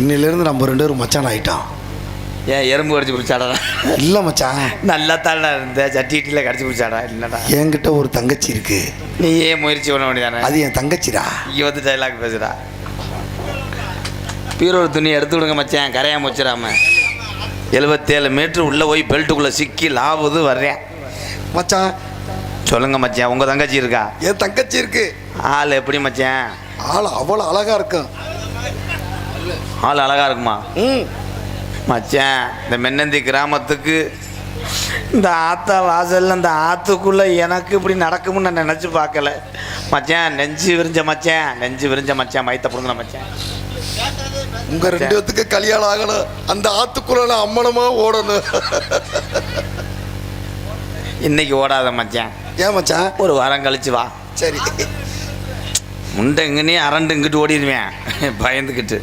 இன்னிலேருந்து நம்ம ரெண்டு பேரும் மச்சான் ஆயிட்டோம். ஏன் எறும்பு கடிச்சு பிடிச்சாடா? இல்லை மச்சான். நல்லா தானடா இருந்த சட்டிட்டியில் கடிச்சு பிடிச்சாடா இல்லைடா என்கிட்ட ஒரு தங்கச்சி இருக்கு. நீ ஏன் முயற்சி பண்ண வேண்டியதானே? அது என் தங்கச்சிடா. இங்கே வந்து டைலாக் பேசுடா. பீரோட துணி எடுத்து விடுங்க மச்சான் கரையாம வச்சிடாம. எழுபத்தேழு மீட்ரு உள்ளே போய் பெல்ட்டுக்குள்ளே சிக்கி லாவுது வர்றேன். மச்சான். சொல்லுங்க மச்சான் உங்கள் தங்கச்சி இருக்கா? என் தங்கச்சி இருக்கு. ஆள் எப்படி மச்சான்? ஆள் அவ்வளோ அழகா இருக்கும். ஆள் அழகா இருக்குமா? ம். மச்சான் இந்த மென்னந்தி கிராமத்துக்கு இந்த ஆத்தா வாசல்ல இந்த ஆத்துக்குள்ள எனக்கு இப்படி நடக்கும்னு நான் நினச்சி பார்க்கல. மச்சான் நெஞ்சு விரிஞ்ச மச்சான் நெஞ்சு விரிஞ்ச மச்சான் மைத்த பிடுங்கின மச்சான். உங்க ரெண்டு பேத்துக்கு கல்யாணம் ஆகணும். அந்த ஆத்துக்குள்ள அம்மனமா ஓடணும். இன்னைக்கு ஓடாத மச்சான். ஏன் மச்சான்? ஒரு வாரம் கழிச்சு வா. சரி. முண்டை இங்கனே அரண்டு இங்கிட்டு ஓடிடுவேன் பயந்துக்கிட்டு.